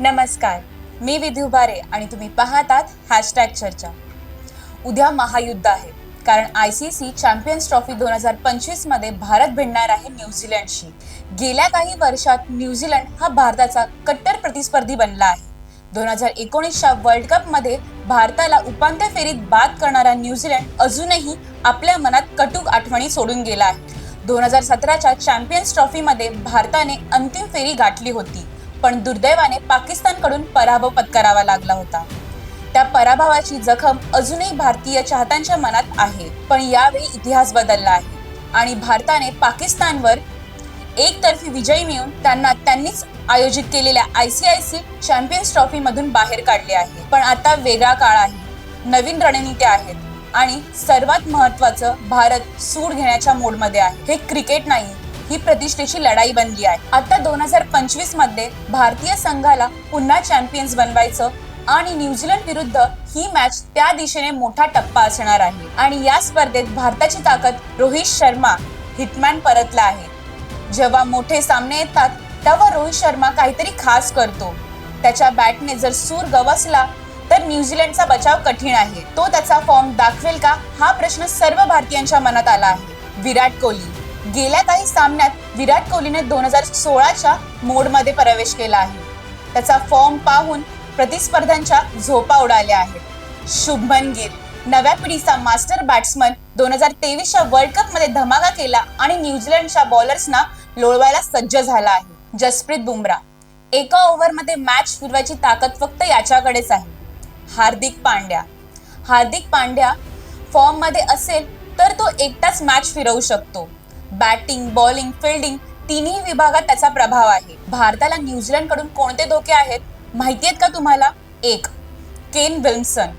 नमस्कार मी विधू भारे आणि तुम्ही पाहतात हॅशटॅग चर्चा. उद्या महायुद्ध आहे कारण I C C champions trophy दोन हजार पंचवीसमध्ये भारत भिडणार आहे न्यूझीलंडशी गेल्या काही वर्षात न्यूझीलंड हा भारताचा कट्टर प्रतिस्पर्धी बनला आहे. दोन हजार एकोणीसच्या वर्ल्ड कपमध्ये भारताला उपांत्य फेरीत बाद करणारा न्यूझीलंड अजूनही आपल्या मनात कटुक आठवणी सोडून गेला आहे. दोन हजार सतराच्या चॅम्पियन्स ट्रॉफीमध्ये भारताने अंतिम फेरी गाठली होती. पण दुर्दैवाने पाकिस्तानकडून पराभव पत्करावा लागला होता. त्या पराभवाची जखम अजूनही भारतीय चाहत्यांच्या मनात आहे पण यावेळी इतिहास बदलला आहे आणि भारताने पाकिस्तानवर एकतर्फी विजय मिळून त्यांना त्यांनीच आयोजित केलेल्या I C I C champions trophy मधून बाहेर काढले आहे. पण आता वेगळा काळ आहे. नवीन रणनीत्या आहेत आणि सर्वात महत्वाचं भारत सूड घेण्याच्या मोडमध्ये आहे. हे क्रिकेट नाही ही प्रतिष्ठेची लढाई बनली आहे. आता दोन हजार पंचवीसमध्ये भारतीय संघाला पुन्हा चॅम्पियन्स बनवायचं आणि न्यूझीलंड विरुद्ध ही मॅच त्या दिशेने मोठा टप्पा असणार आहे. आणि या स्पर्धेत भारताची ताकद रोहित शर्मा हिटमॅन परतला आहे. जेव्हा मोठे सामने येतात तेव्हा रोहित शर्मा काहीतरी खास करतो. त्याच्या बॅटने जर सूर गवसला तर न्यूझीलंडचा बचाव कठीण आहे. तो त्याचा फॉर्म दाखवेल का? हा प्रश्न सर्व भारतीयांच्या मनात आला आहे. विराट कोहली गेल्या काही सामन्यात विराट कोहलीने दोन हजार सोळाच्या मोडमध्ये प्रवेश केला आहे. त्याचा फॉर्म पाहून प्रतिस्पर्ध्यांच्या झोपा उडाल्या आहेत. शुभमन गिल नव्या पिढीचा मास्टर बॅट्समन दोन हजार तेवीसच्या वर्ल्ड कपमध्ये धमाका केला आणि न्यूझीलंडच्या बॉलर्सना लोळवायला सज्ज झाला आहे. जसप्रीत बुमराह एका ओव्हरमध्ये मॅच फिरवायची ताकद फक्त याच्याकडेच आहे. हार्दिक पांड्या हार्दिक पांड्या फॉर्ममध्ये असेल तर तो एकटाच मॅच फिरवू शकतो. बॅटिंग बॉलिंग फिल्डिंग तिन्ही विभागात त्याचा प्रभाव आहे. भारताला न्यूझीलंडकडून कोणते धोके आहेत माहिती आहेत का तुम्हाला? एक केन विल्मसन.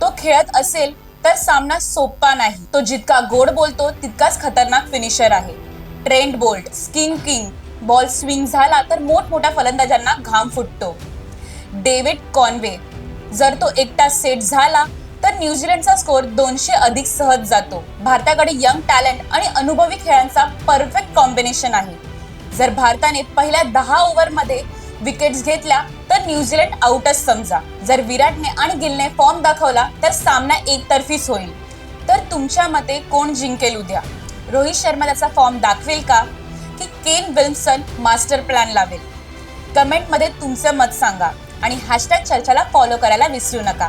तो खेळत असेल तर सामना सोपा नाही. तो जितका गोड बोलतो तितकाच खतरनाक फिनिशर आहे. Trent Boult skin king ball swing झाला तर मोठमोठ्या फलंदाजांना घाम फुटतो. डेव्हिड कॉनवे जर तो एकटा सेट झाला तर न्यूझीलंडचा स्कोर दोनशे अधिक सहज जातो. भारताकडे यंग टॅलेंट आणि अनुभवी खेळांचा परफेक्ट कॉम्बिनेशन आहे. जर भारताने पहिल्या दहा ओव्हरमध्ये विकेट्स घेतल्या तर न्यूझीलंड आउटच समजा. जर विराटने आणि गिलने फॉर्म दाखवला तर सामना एकतर्फीच होईल. तर तुमच्या मते कोण जिंकेल उद्या? रोहित शर्मा त्याचा फॉर्म दाखवेल का? की केन विल्सन मास्टर प्लॅन लावेल? कमेंटमध्ये तुमचं मत सांगा आणि हॅशटॅग चर्चाला फॉलो करायला विसरू नका.